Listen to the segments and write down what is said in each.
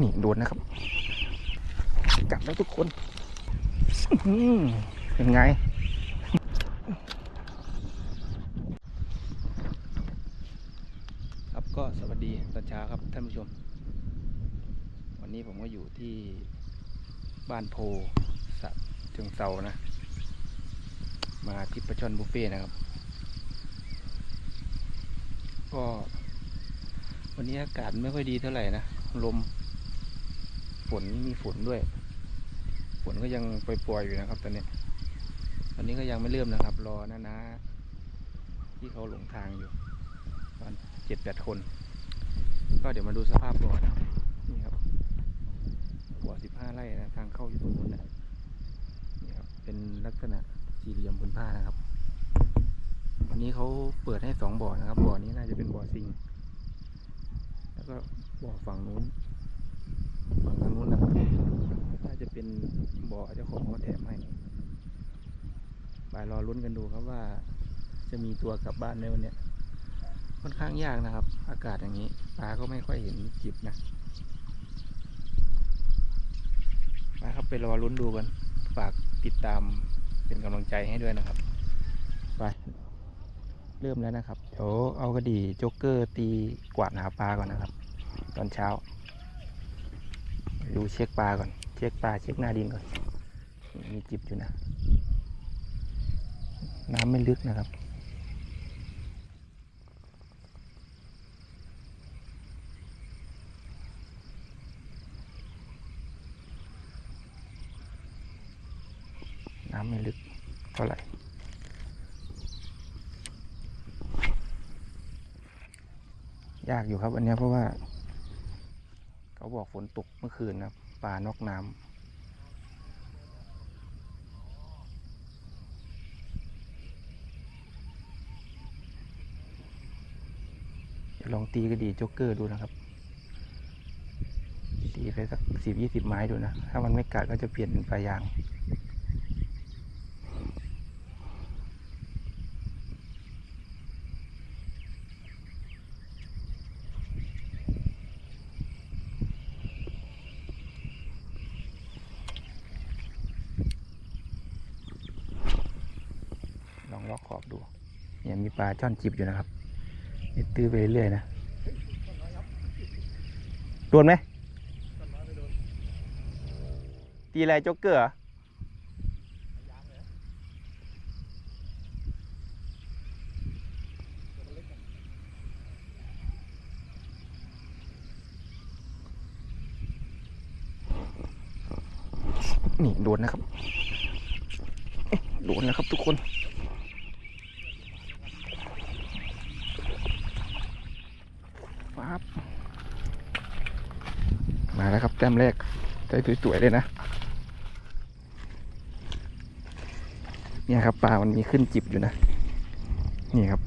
นี่โดนนะครับกัดแล้วทุกคนเป็นไง ครับก็สวัสดีตอนเช้าครับท่านผู้ชม วันนี้ผมก็อยู่ที่บ้านโพสะเชิงเซานะ มาที่ประชนบุฟเฟ่นะครับ ก็วันนี้อากาศไม่ค่อยดีเท่าไหร่นะ ลม ฝนมีฝนด้วย ฝนก็ยังปล่อยๆอยู่นะครับตอนนี้ตอนนี้ก็ยังไม่เริ่มนะครับ รอนะนะ ที่เขาหลงทางอยู่ตอนเจ็ดแปดคน ก็เดี๋ยวมาดูสภาพบ่อนะครับนี่ครับบ่อสิบห้าไร่นะทางเข้าอยู่ตรงนู้นนะนี่ครับเป็นลักษณะสี่เหลี่ยมบนผ้านะครับวันนี้เขาเปิดให้สองบ่อนะครับ บ่อนี้น่าจะเป็นบ่อซิง แล้วก็บ่อฝั่งนู้น ฝั่งทางนู้นนะครับน่าจะเป็นบ่อเจ้าของเขาแถมให้ไปรอลุ้นกันดูครับว่า จะมีตัวกลับบ้านในวันนี้ค่อนข้างยากนะครับ อากาศอย่างนี้ปลาก็ไม่ค่อยเห็นจิบนะไปครับไปรอลุ้นดูกัน ฝากติดตามเป็นกำลังใจให้ด้วยนะครับ ไป เริ่มแล้วนะครับ เดี๋ยวเอากระดี่โจ๊กเกอร์ตีกวาดหาปลาก่อนนะครับ ตอนเช้า ดูเช็คปลาก่อน เช็คปลาเช็คหน้าดินก่อน มีจิบอยู่นะ น้ำไม่ลึกนะครับน้ำไม่ลึกเท่าไหร่ ยากอยู่ครับอันนี้เพราะว่า เขาบอกฝนตกเมื่อคืนนะป่านอกน้ำลองตีก็ดีจ็อกเกอร์ดูนะครับ ตีไปสักสิบยี่สิบไม้ดูนะ ถ้ามันไม่กัดก็จะเปลี่ยนเป็นปลายาง ลองล็อกขอบดูเนี่ยมี ปลาช่อนจิบอยู่นะครับนี่ตื้อไปเรื่อยๆนะโดนไหมตีอะไรจ๊กเกอร์เหนี่โดนนะครับโดนนะครับทุกคน ปั๊บมาแล้วครับแต้มแรกใจสวยๆเลยนะ เนี่ยครับปลามันมีขึ้นจิบอยู่นะ นี่ครับ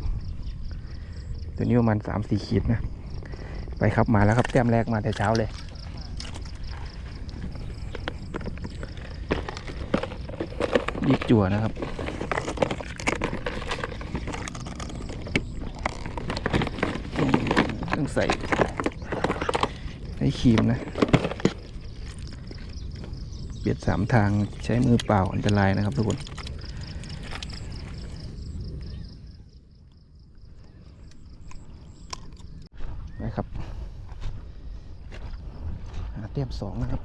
ตัวนี้ประมาณสามสี่ขีดนะ ไปครับมาแล้วครับแต้มแรกมาแต่เช้าเลยดีบจั่วนะครับต้องใส่ใส่ครีมนะ เบียดสามทางใช้มือเปล่าอันตรายนะครับทุกคนนะครับหาเตรียมสองนะครับ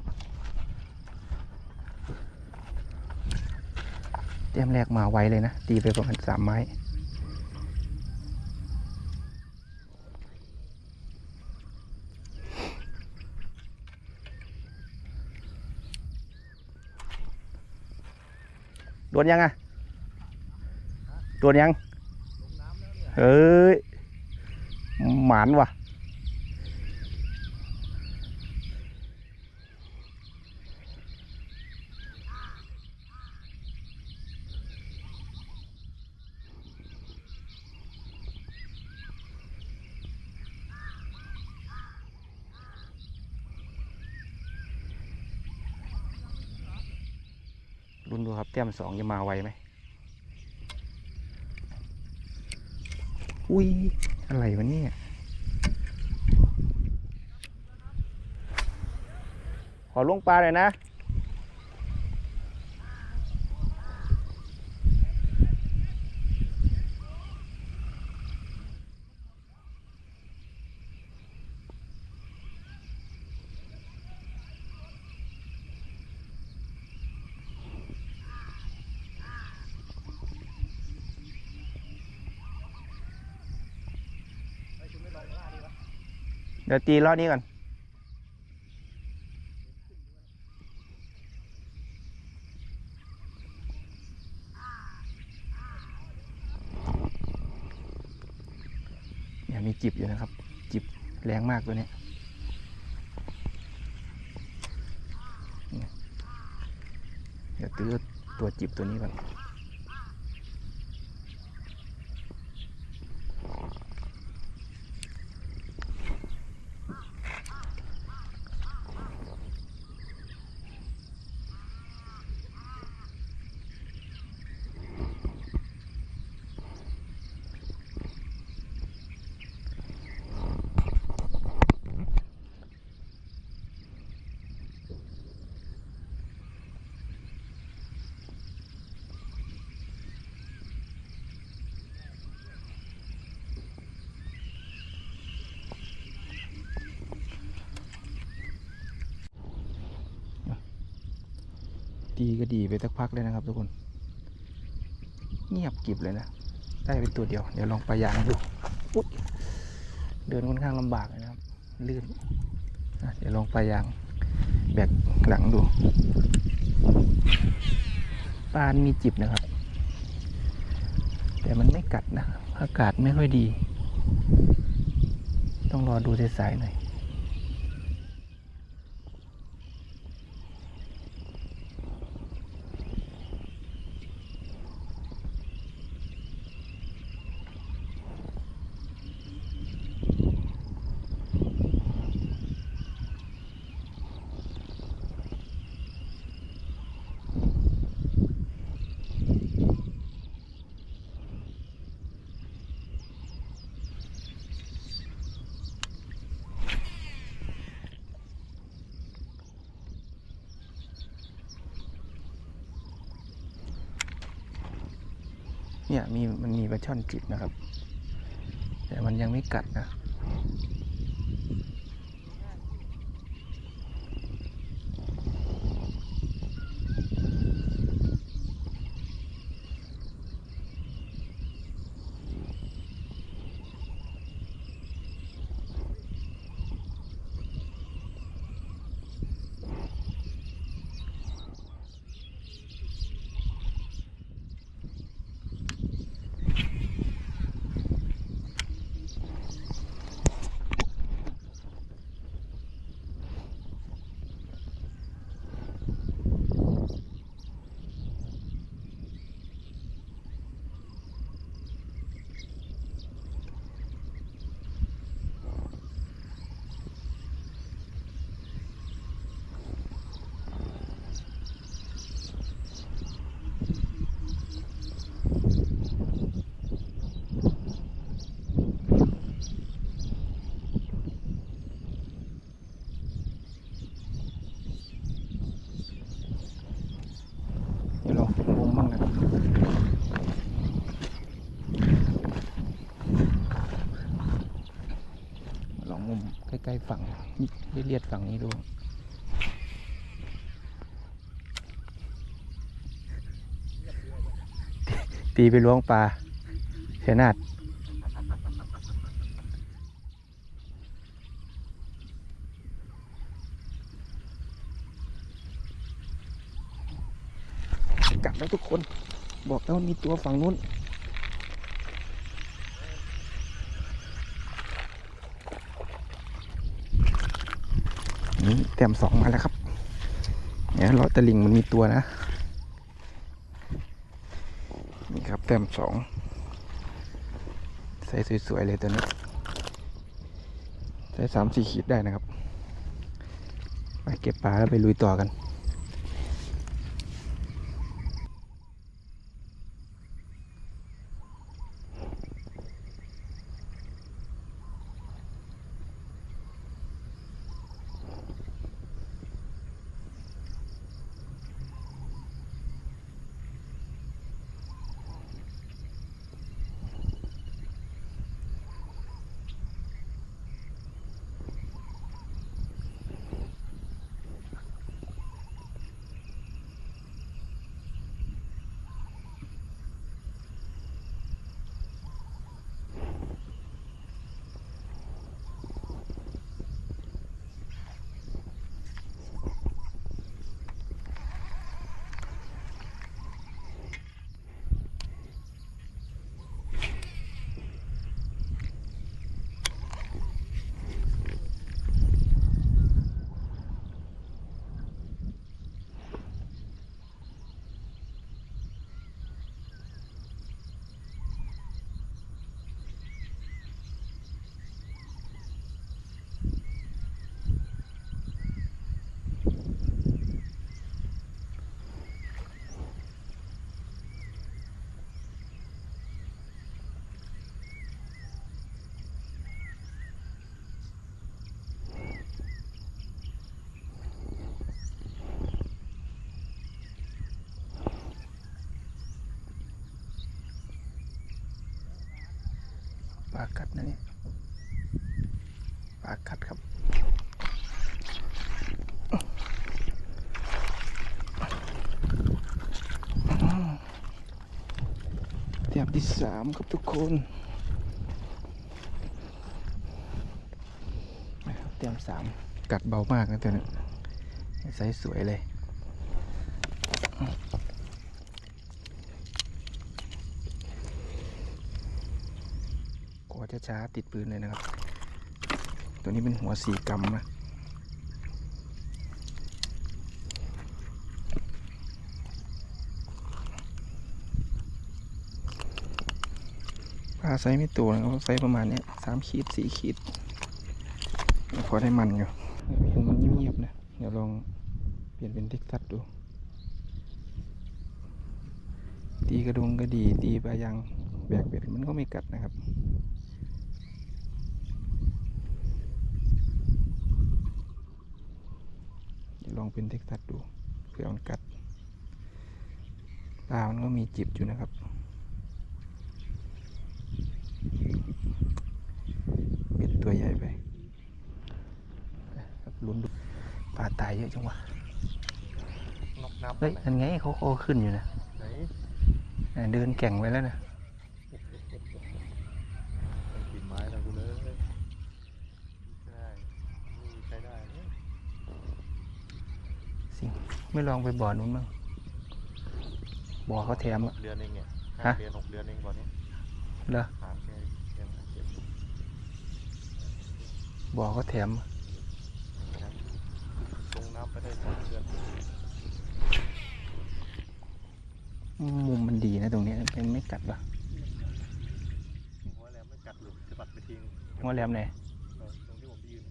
เตรียมแรกมาไวเลยนะ ตีไปประมาณสามไม้ โดนยังอะโดนยังเฮ้ยหมานว่ะ รุ่นดูครับแต้มสองจะมาไวไหมอุ้ย อะไรวะเนี่ยขอลวงปลาหน่อยนะ เดี๋ยวตีล้อนี้ก่อนเนี่ยมีจิบอยู่นะครับ จิบแรงมากตัวเนี้ยเนี่ยเดี๋ยวตื้อตัวจิบตัวนี้ก่อน ดีก็ดีไปสักพักเลยนะครับ ทุกคน เงียบกิบเลยนะ ได้เป็นตัวเดียว เดี๋ยวลองไปยางดูอุ๊ยเดินค่อนข้างลำบากนะครับ ลื่น เดี๋ยวลองไปยาง แบกหลังดูปานมีจิบนะครับ แต่มันไม่กัดนะ อากาศไม่ค่อยดี ต้องรอดูสายๆหน่อย เนี่ยมีมันมีปลาช่อนจิบนะครับ แต่มันยังไม่กัดนะ ใกล้ฝั่งนี่เลียดฝั่งนี้ดูตีไปล้วงปลาเชนาดกลับแล้วทุกคน บอกแล้วมีตัวฝั่งนู้น นี่ แต้มสองมาแล้วครับเนี่ยเลาะตะลิงมันมีตัวนะ นี่ครับแต้มสองใส่สวยๆเลยตัวนี้ใส่สามสี่ขีดได้นะครับ ไปเก็บปลาแล้วไปลุยต่อกันากัดนะนี่ปลากัดครับเตรียมที่สามครับทุกคนเตรียมสามกัดเบามากนะตัวนี้ไซส์สวยเลย ช้าๆติดปืนเลยนะครับ ตัวนี้เป็นหัวสีกำนะปลาไซส์ไม่ตัวนะครับไซส์ประมาณนี้สามขีดสี่ขีดพอได้มันอยู่เห็นมันเงียบๆนะ เดี๋ยวลองเปลี่ยนเป็นเท็กซัสดู ตีกระดงก็ดี ตีปลายางแบกเบ็ดมันก็ไม่กัดนะครับ เดี๋ยวล องเป็นเท็กซัสดูเผื่อมันกัดปลามันก็มีจิบอยู่นะครับเบ็ดตัวใหญ่ไปครับลุ้นดูปลาตายเยอะจังวะนกน้ำเฮ้ยนั่นไงเขาเขาขึ้นอยู่นะไหนน่ะเดินแก่งไปแล้วนะ มันกินไม้แล้วกูเลยใช่นี่ใช้ได้เนี่ย สิงไม่ลองไปบ่อนู้นบ้างบ่อเขาแถมหอะกเดือนเองเนี่ยฮะห้าเดือนหกเดือนเองก่อนเนี้เหรอถามแกยังเก็บบ่อเขาแถมอะนะลงน้ำไปได้สองเดือนมุมมันดีนะตรงเนี้ยมันไม่กัดปะหัวแหลมไม่กัดหลุดสะบัดไปทิ้งหัวแหลมไหนเออตรงที่ผมยืน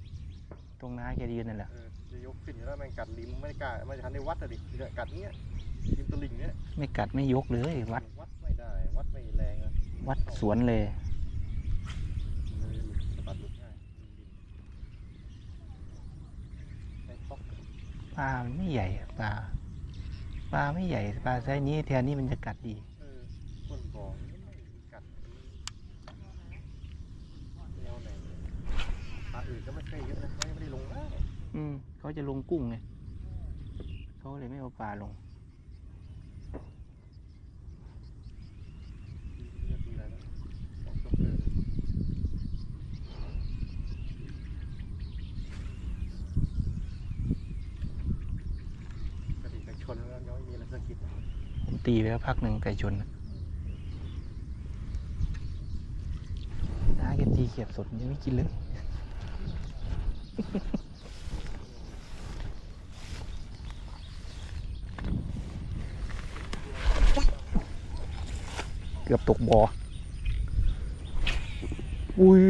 ตรงน้าแกยืนนั่นแหละเออ จะยกขึ้นอยู่แล้วแม่งกัดลิ้มไม่ได้กล้าไม่ทันได้วัดอะดิเนี่ยกัดเนี้ยริมตลิ่งเนี้ยไม่กัดไม่ยกเลยวัด วัดไม่ได้ วัดไม่แรงอะวัดสวนเลยเลยหลุดสะบัดหลุดง่ายไอ้ป๊อกปลามันไม่ใหญ่อะปลาปลาไม่ใหญ่ปลาไซส์นี้แทนนี่มันจะกัดดีเออคนบอกไม่กัดแนวไหนปลาอื่นก็ไม่เคยเยอะนะเขายังไม่ได้ลงนะอืม เขาจะลงกุ้งไงเขาเลยไม่เอาปลาลงเรียกปีอะไรนะสองชั่วโมงกระดิ่งกระชนแล้วยังไม่มีอะไรสักกิจผมตีไปแล้วพักหนึ่งไก่ชนนะน้าแกตีเขียบสดยังไม่กินเลย เกือบตกบ่อ อุ้ย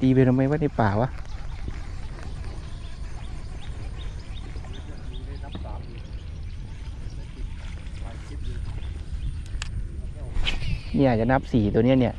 ตีไปทำไมวะในป่าวะ เนี่ยจะนับสี่ตัวเนี้ยเนี่ย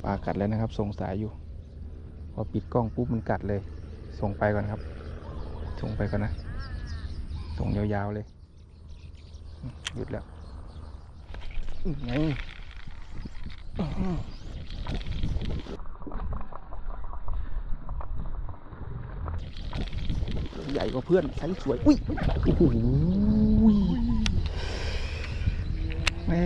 ปลากัดแล้วนะครับส่งสายอยู่ พอปิดกล้องปุ๊บมันกัดเลย ส่งไปก่อนครับ ส่งไปก่อนนะ ส่งยาวๆเลย หยุดแล้วไงใหญ่กว่าเพื่อนไซส์สวย อุ้ยโอ้โหแม่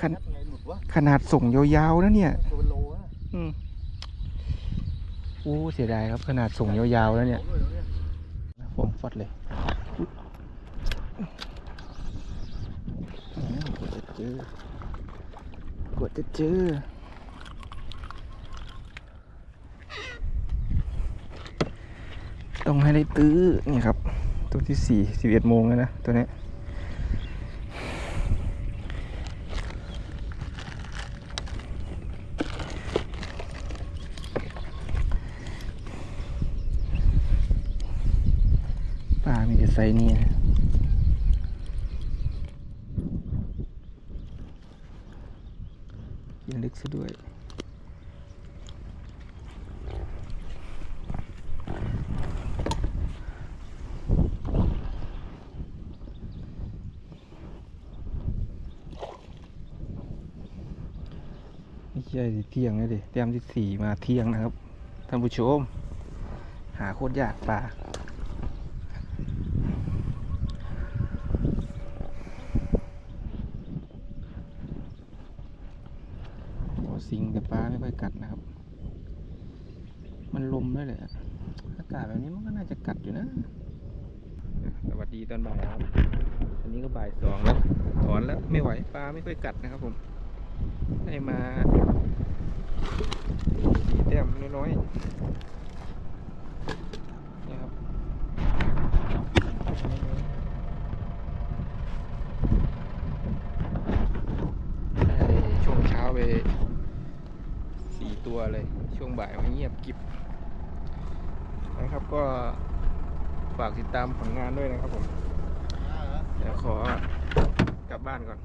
ขัน ไงหลุดวะ ขนาดส่งยาวๆนะเนี่ยตัวเป็นโลอะอืมโอ้เสียดายครับขนาดส่งยาวๆแล้วเนี่ยโอ้โหเนี่ยผมฟัดเลยอุ๊ยอืมกว่าจะเจอกว่าจะเจอต้องให้ได้ตื้อนี่ครับ ตัวที่สี่สิบเอ็ดโมงแล้วนะ ตัวนี้ ไซส์ นี้นะกินลึกซะด้วยใช่สิเที่ยงเลยดิเตรียมที่สี่มาเที่ยงนะครับท่านผู้ชม หาโคตรยากปลาโอ้สิงแต่ปลาไม่ค่อยกัดนะครับ มันลมด้วยเลยอะอากาศแบบนี้มันก็น่าจะกัดอยู่นะ สวัสดีต อันนี้ก็บ่ายสองแล้ว ถอนแล้วไม่ไหวปลาไม่ค่อยกัดนะครับผมได้มาสีแต้มน้อยๆนี่ครับช่วงเช้าไปสี่ตัวเลย ช่วงบ่ายมันเงียบกิบนะครับก็ฝากติดตามผลงานด้วยนะครับผม เดี๋ยวขอกลับบ้านก่อน